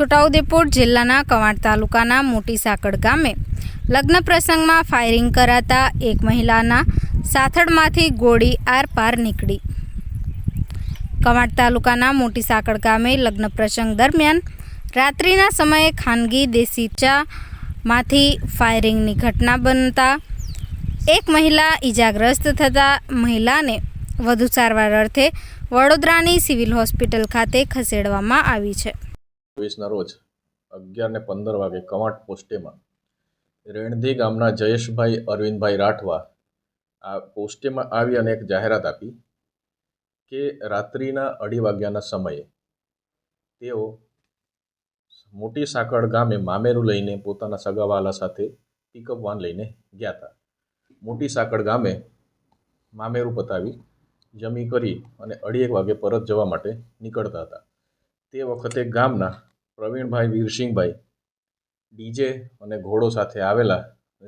છોટાઉદેપુર જિલ્લાના કવાંટ તાલુકાના મોટી સાકડ ગામે લગ્ન પ્રસંગમાં ફાયરિંગ કરાતા એક મહિલાના સાથળમાંથી ગોળી આર પાર નીકળી. કવાંટ તાલુકાના મોટી સાકડ ગામે લગ્ન પ્રસંગ દરમિયાન રાત્રિના સમયે ખાનગી દેશી ચામાંથી ફાયરિંગની ઘટના બનતા એક મહિલા ઈજાગ્રસ્ત થતાં મહિલાને વધુ સારવાર અર્થે વડોદરાની સિવિલ હોસ્પિટલ ખાતે ખસેડવામાં આવી છે. ચોવીસના રોજ અગિયાર ને પંદર વાગે કવાંટ પોસ્ટેમાં રેણધી ગામના જયેશભાઈ અરવિંદભાઈ રાઠવા આ પોસ્ટેમાં આવી અને એક જાહેરાત આપી કે રાત્રિના અઢી વાગ્યાના સમયે તેઓ મોટી સાંકળ ગામે મામેરું લઈને પોતાના સગાવાલા સાથે પિકઅપ વાન લઈને ગયા હતા. મોટી સાંકળ ગામે મામેરું પતાવી જમી કરી અને અઢી એક વાગે પરત જવા માટે નીકળતા હતા. તે વખતે ગામના પ્રવીણભાઈ વીરસિંહભાઈ ડીજે અને ઘોડો સાથે આવેલા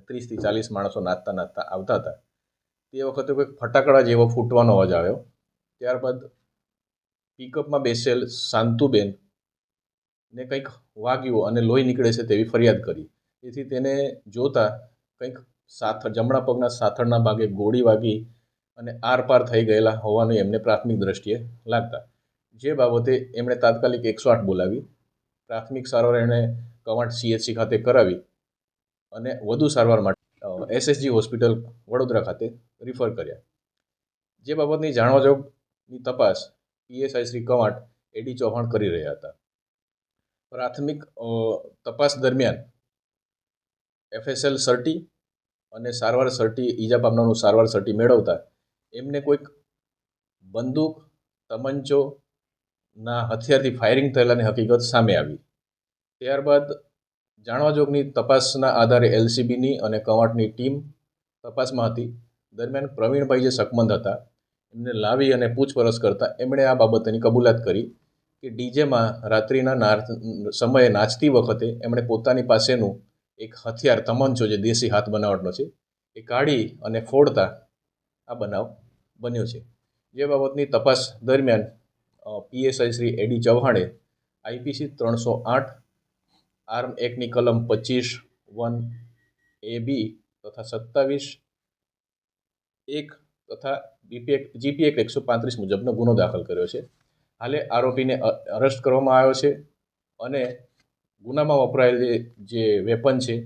ત્રીસથી ચાલીસ માણસો નાચતા નાચતા આવતા હતા. તે વખતે કોઈક ફટાકડા જેવો ફૂટવાનો અવાજ આવ્યો. ત્યારબાદ પિકઅપમાં બેસેલ શાંતુબેન ને કંઈક વાગ્યું અને લોહી નીકળે છે તેવી ફરિયાદ કરી. તેથી તેને જોતા કંઈક સાથ, જમણા પગના સાથળના ભાગે ગોળી વાગી અને આરપાર થઈ ગયેલા હોવાનું એમને પ્રાથમિક દ્રષ્ટિએ લાગતા. જે બાબતે એમણે તાત્કાલિક એકસો આઠ બોલાવી. પ્રાથમિક સારવાર એણે કવાંટ સીએચસી ખાતે કરાવી અને વધુ સારવાર માટે એસએસજી હોસ્પિટલ વડોદરા ખાતે રિફર કર્યા. જે બાબતની જાણવા જોગની તપાસ PSI Shri Kavant A D Chauhan કરી રહ્યા હતા. પ્રાથમિક તપાસ દરમિયાન એફએસએલ સર્ટી અને સારવાર સર્ટી ઈજા પામનારનું સારવાર સર્ટી મેળવતા એમને કોઈક બંદૂક, તમંચો ના, હથિયારથી ફાયરિંગ થયેલાની હકીકત સામે આવી. ત્યારબાદ જાણવા જોગની તપાસના આધારે એલસીબીની અને કવાંટની ટીમ તપાસમાં હતી. દરમિયાન પ્રવીણભાઈ જે શકમંદ હતા, એમને લાવી અને પૂછપરછ કરતા એમણે આ બાબતની કબૂલાત કરી કે ડીજેમાં રાત્રિના સમયે નાચતી વખતે એમણે પોતાની પાસેનું એક હથિયાર તમંચો જે દેશી હાથ બનાવટનો છે, એ કાઢી અને ફોડતા આ બનાવ બન્યો છે. જે બાબતની તપાસ દરમિયાન પીએસઆઈ શ્રી એડી ચૌહાણે આઈપીસી ત્રણસો આઠ, આર્મ એકની કલમ પચીસ, વન એ બી તથા સત્તાવીસ, એક તથા બીપીએક જીપી એક એકસો પાંત્રીસ મુજબનો ગુનો દાખલ કર્યો છે. હાલે આરોપીને અરેસ્ટ કરવામાં આવ્યો છે અને ગુનામાં વપરાયેલ જે વેપન છે,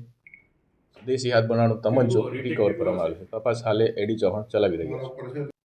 દેશી હાથ બનાવવાનો તમંચો રિકવર કરવામાં આવ્યો છે. તપાસ હાલે એડી ચૌહાણ ચલાવી રહ્યા છે.